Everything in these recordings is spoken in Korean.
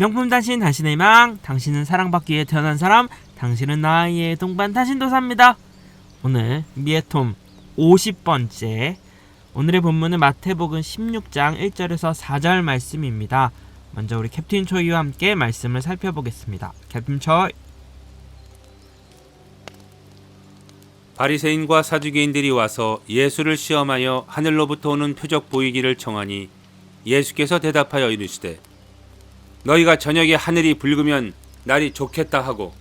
명품 단신 당신의 희망 당신은 사랑받기 위해 태어난 사람 당신은 나의 동반 단신도사입니다. 오늘 미에톰 50번째. 오늘의 본문은 마태복음 16장 1절에서 4절 말씀입니다. 먼저 우리 캡틴 초이와 함께 말씀을 살펴보겠습니다. 캡틴 초이. 바리새인과 사두개인들이 와서 예수를 시험하여 하늘로부터 오는 표적 보이기를 청하니 예수께서 대답하여 이르시되 너희가 저녁에 하늘이 붉으면 날이 좋겠다 하고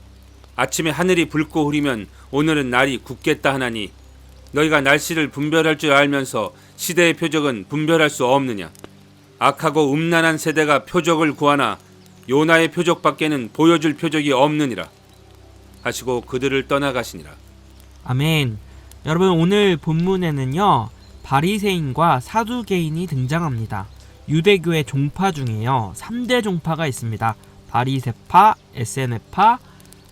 아침에 하늘이 붉고 흐리면 오늘은 날이 굳겠다 하나니 너희가 날씨를 분별할 줄 알면서 시대의 표적은 분별할 수 없느냐 악하고 음란한 세대가 표적을 구하나 요나의 표적밖에는 보여줄 표적이 없느니라 하시고 그들을 떠나가시니라 아멘. 여러분 오늘 본문에는요 바리새인과 사두개인이 등장합니다. 유대교의 종파 중에요 3대 종파가 있습니다. 바리새파, 에세네파,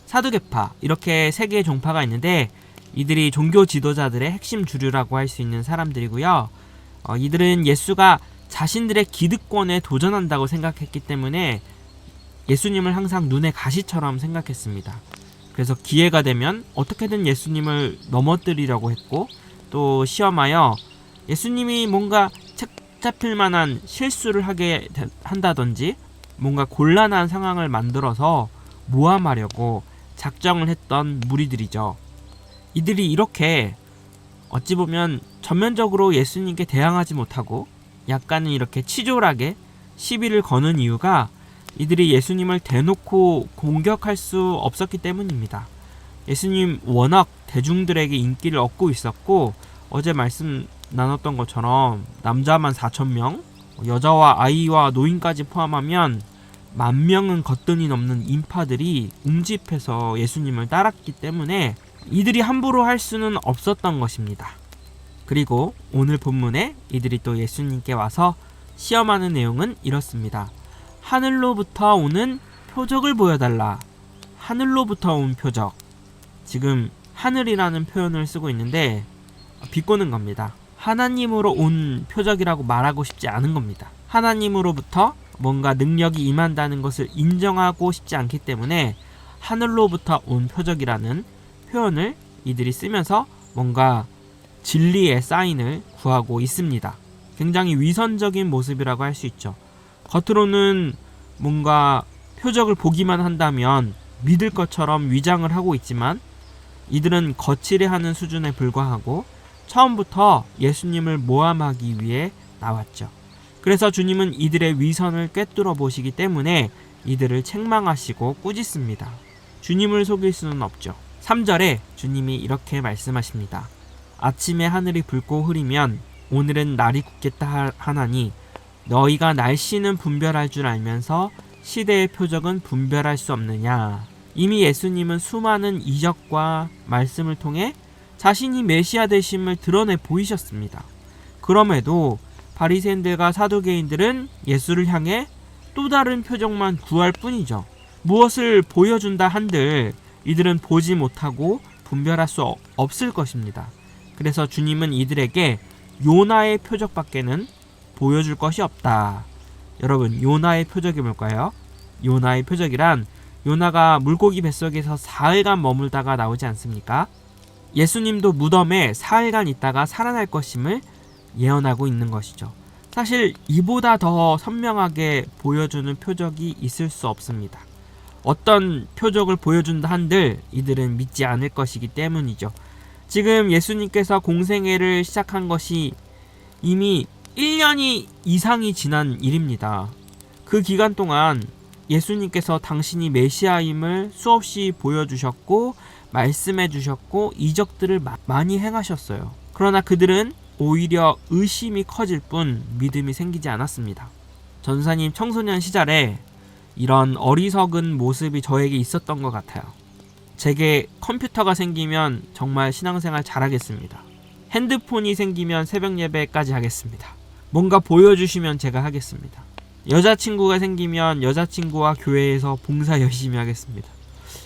사두개파 이렇게 세 개의 종파가 있는데 이들이 종교 지도자들의 핵심 주류라고 할 수 있는 사람들이고요. 어, 이들은 예수가 자신들의 기득권에 도전한다고 생각했기 때문에 예수님을 항상 눈에 가시처럼 생각했습니다. 그래서 기회가 되면 어떻게든 예수님을 넘어뜨리려고 했고 또 시험하여 예수님이 뭔가 책 잡힐 만한 실수를 하게 되- 한다든지 뭔가 곤란한 상황을 만들어서 모함하려고 작정을 했던 무리들이죠. 이들이 이렇게 어찌 보면 전면적으로 예수님께 대항하지 못하고 약간은 이렇게 치졸하게 시비를 거는 이유가 이들이 예수님을 대놓고 공격할 수 없었기 때문입니다. 예수님 워낙 대중들에게 인기를 얻고 있었고 어제 말씀 나눴던 것처럼 남자만 4천 명, 여자와 아이와 노인까지 포함하면 만 명은 거뜬히 넘는 인파들이 웅집해서 예수님을 따랐기 때문에 이들이 함부로 할 수는 없었던 것입니다. 그리고 오늘 본문에 이들이 또 예수님께 와서 시험하는 내용은 이렇습니다. 하늘로부터 오는 표적을 보여달라. 하늘로부터 온 표적. 지금 하늘이라는 표현을 쓰고 있는데 비꼬는 겁니다. 하나님으로 온 표적이라고 말하고 싶지 않은 겁니다. 하나님으로부터 뭔가 능력이 임한다는 것을 인정하고 싶지 않기 때문에 하늘로부터 온 표적이라는 표현을 이들이 쓰면서 뭔가 진리의 사인을 구하고 있습니다. 굉장히 위선적인 모습이라고 할 수 있죠. 겉으로는 뭔가 표적을 보기만 한다면 믿을 것처럼 위장을 하고 있지만 이들은 거칠해하는 수준에 불과하고 처음부터 예수님을 모함하기 위해 나왔죠. 그래서 주님은 이들의 위선을 꿰뚫어 보시기 때문에 이들을 책망하시고 꾸짖습니다. 주님을 속일 수는 없죠. 3절에 주님이 이렇게 말씀하십니다. 아침에 하늘이 붉고 흐리면 오늘은 날이 굳겠다 하- 하나니 너희가 날씨는 분별할 줄 알면서 시대의 표적은 분별할 수 없느냐. 이미 예수님은 수많은 이적과 말씀을 통해 자신이 메시아 되심을 드러내 보이셨습니다. 그럼에도 바리새인들과 사두개인들은 예수를 향해 또 다른 표적만 구할 뿐이죠. 무엇을 보여준다 한들 이들은 보지 못하고 분별할 수 없- 없을 것입니다. 그래서 주님은 이들에게 요나의 표적밖에는 보여줄 것이 없다. 여러분, 요나의 표적이 뭘까요? 요나의 표적이란 요나가 물고기 뱃속에서 사흘간 머물다가 나오지 않습니까? 예수님도 무덤에 사흘간 있다가 살아날 것임을 예언하고 있는 것이죠. 사실 이보다 더 선명하게 보여주는 표적이 있을 수 없습니다. 어떤 표적을 보여준다 한들 이들은 믿지 않을 것이기 때문이죠. 지금 예수님께서 공생애를 시작한 것이 이미 1년이 이상이 지난 일입니다. 그 기간 동안 예수님께서 당신이 메시아임을 수없이 보여주셨고 말씀해 주셨고 이적들을 마- 많이 행하셨어요. 그러나 그들은 오히려 의심이 커질 뿐 믿음이 생기지 않았습니다. 전사님 청소년 시절에 이런 어리석은 모습이 저에게 있었던 것 같아요. 제게 컴퓨터가 생기면 정말 신앙생활 잘하겠습니다. 핸드폰이 생기면 새벽 예배까지 하겠습니다. 뭔가 보여주시면 제가 하겠습니다. 여자친구가 생기면 여자친구와 교회에서 봉사 열심히 하겠습니다.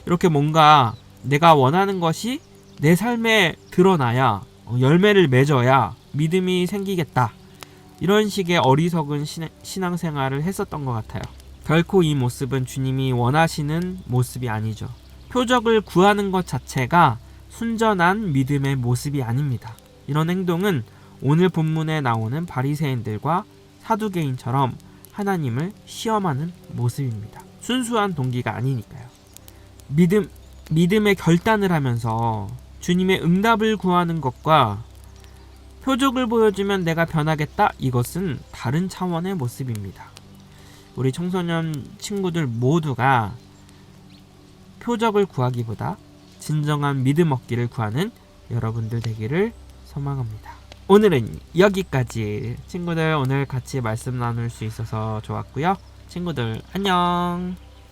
이렇게 뭔가 내가 원하는 것이 내 삶에 드러나야 어, 열매를 맺어야 믿음이 생기겠다. 이런 식의 어리석은 신- 신앙생활을 했었던 것 같아요. 결코 이 모습은 주님이 원하시는 모습이 아니죠. 표적을 구하는 것 자체가 순전한 믿음의 모습이 아닙니다. 이런 행동은 오늘 본문에 나오는 바리새인들과 사두개인처럼 하나님을 시험하는 모습입니다. 순수한 동기가 아니니까요. 믿음 믿음의 결단을 하면서 주님의 응답을 구하는 것과 표적을 보여주면 내가 변하겠다 이것은 다른 차원의 모습입니다. 우리 청소년 친구들 모두가 표적을 구하기보다 진정한 믿음 얻기를 구하는 여러분들 되기를 소망합니다. 오늘은 여기까지 친구들 오늘 같이 말씀 나눌 수 있어서 좋았고요. 친구들 안녕.